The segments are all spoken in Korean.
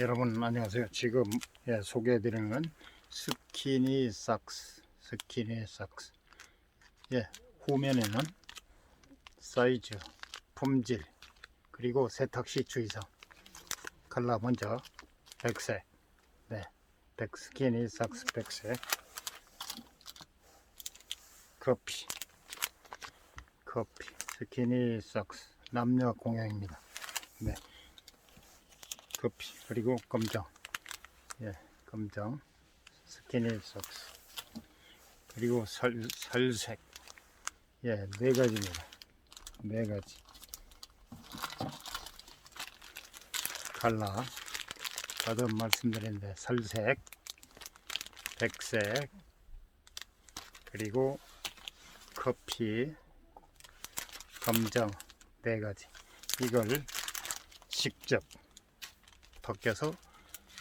여러분 안녕하세요. 지금 예, 소개해드리는 스키니 삭스, 스키니 삭스. 예, 후면에는 사이즈, 품질, 그리고 세탁 시 주의사항. 컬러 먼저 백색, 네, 백 스키니 삭스 백색. 커피, 커피, 스키니 삭스 남녀 공용입니다. 네. 커피 그리고 검정. 예 검정. 스키니 속스. 그리고 설, 설색. 예네 가지입니다. 네 가지. 칼라. 거듭 말씀드렸는데 설색 백색 그리고 커피 검정. 네 가지. 이걸 직접 벗겨서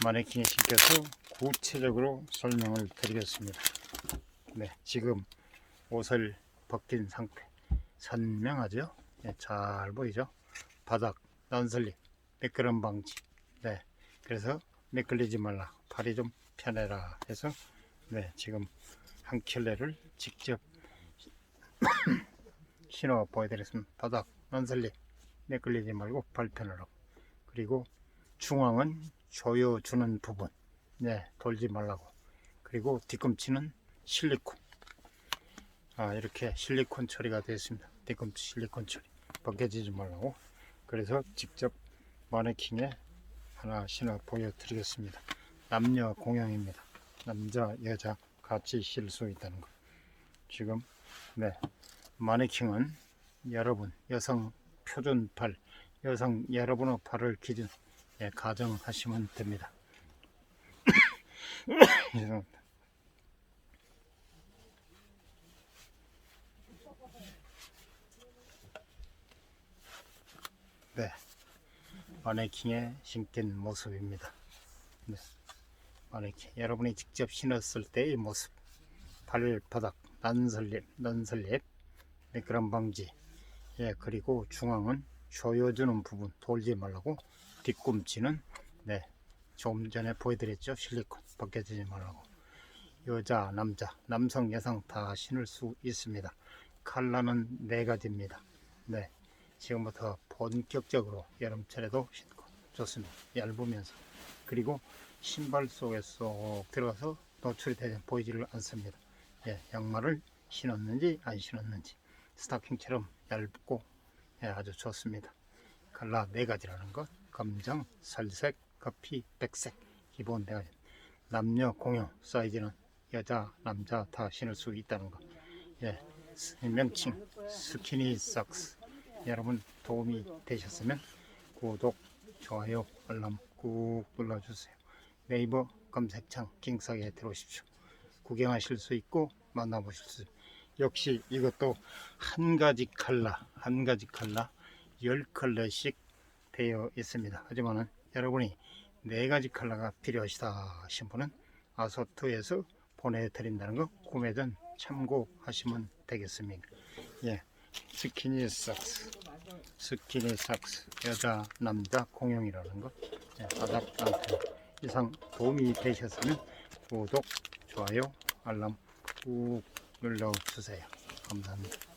마네킹에 신겨서 구체적으로 설명을 드리겠습니다. 네, 지금 옷을 벗긴 상태 선명하죠? 네, 잘 보이죠? 바닥, 난슬림, 미끄럼 방지. 네, 그래서 미끌리지 말라. 팔이 좀 편해라 해서 네, 지금 한 켤레를 직접 신어 보여드렸습니다. 바닥, 난슬림, 미끌리지 말고 발 편하라고. 그리고 중앙은 조여주는 부분. 네 돌지 말라고. 그리고 뒤꿈치는 실리콘. 아 이렇게 실리콘 처리가 되어 있습니다. 뒤꿈치 실리콘 처리. 벗겨지지 말라고. 그래서 직접 마네킹에 하나 신어 보여드리겠습니다. 남녀 공용입니다. 남자 여자 같이 실 수 있다는 거. 지금 네 마네킹은 여러분 여성 표준팔 여성 여러분의 팔을 기준 예, 가정하시면 됩니다. 죄송합니다. 네, 마네킹에 신긴 모습입니다. 네, 마네킹. 여러분이 직접 신었을 때의 모습, 발바닥, 난설립, 난설립, 미끄럼 방지, 예, 그리고 중앙은 조여주는 부분. 돌지 말라고 뒤꿈치는 네 조금 전에 보여드렸죠? 실리콘. 벗겨지지 말라고. 여자 남자 남성 여성 다 신을 수 있습니다. 컬러는 네 가지입니다. 네 지금부터 본격적으로 여름철에도 신고. 좋습니다. 얇으면서. 그리고 신발 속에 쏙 들어가서 노출이 되지 보이지를 않습니다. 예, 양말을 신었는지 안 신었는지. 스타킹처럼 얇고 예, 아주 좋습니다. 컬러 네 가지라는 것 검정, 살색, 커피, 백색. 기본 네 가지 남녀 공용 사이즈는 여자, 남자 다 신을 수 있다는 것 예, 명칭 스키니 삭스. 여러분 도움이 되셨으면 구독, 좋아요, 알람 꾹 눌러주세요. 네이버 검색창 킹사에 들어오십시오. 구경하실 수 있고 만나보실 수 역시 이것도 한 가지 컬러 한 가지 컬러. 10컬러씩 되어 있습니다. 하지만은 여러분이 네 가지 컬러가 필요하시다 하신 분은 아소트에서 보내드린다는 거 구매 전 참고하시면 되겠습니다. 예, 스키니 삭스, 스키니 삭스 여자 남자 공용이라는 거 예, 바닥 안테 이상 도움이 되셨으면 구독, 좋아요, 알람 꾹 눌러주세요. 감사합니다.